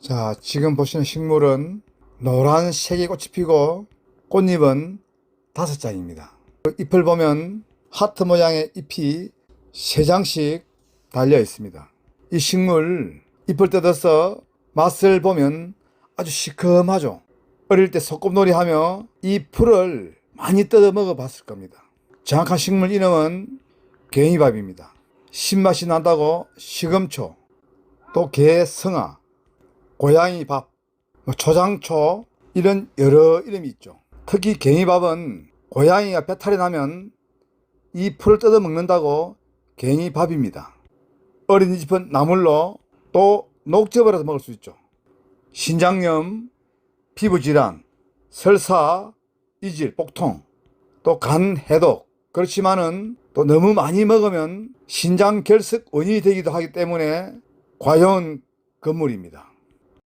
자, 지금 보시는 식물은 노란 색의 꽃이 피고 꽃잎은 다섯 장입니다. 그 잎을 보면 하트 모양의 잎이 세 장씩 달려 있습니다. 이 식물 잎을 뜯어서 맛을 보면 아주 시큼하죠. 어릴 때 소꿉놀이 하며 이 풀을 많이 뜯어 먹어 봤을 겁니다. 정확한 식물 이름은 갱이밥입니다. 신맛이 난다고 시금초, 또 개성아, 고양이 밥, 뭐 초장초 이런 여러 이름이 있죠. 특히 갱이밥은 고양이가 배탈이 나면 이 풀을 뜯어 먹는다고 갱이밥입니다. 어린이집은 나물로 또 녹즙어라도 먹을 수 있죠. 신장염, 피부질환, 설사, 이질, 복통, 또 간 해독. 그렇지만은 또 너무 많이 먹으면 신장 결석 원인이 되기도 하기 때문에 과연 건물입니다.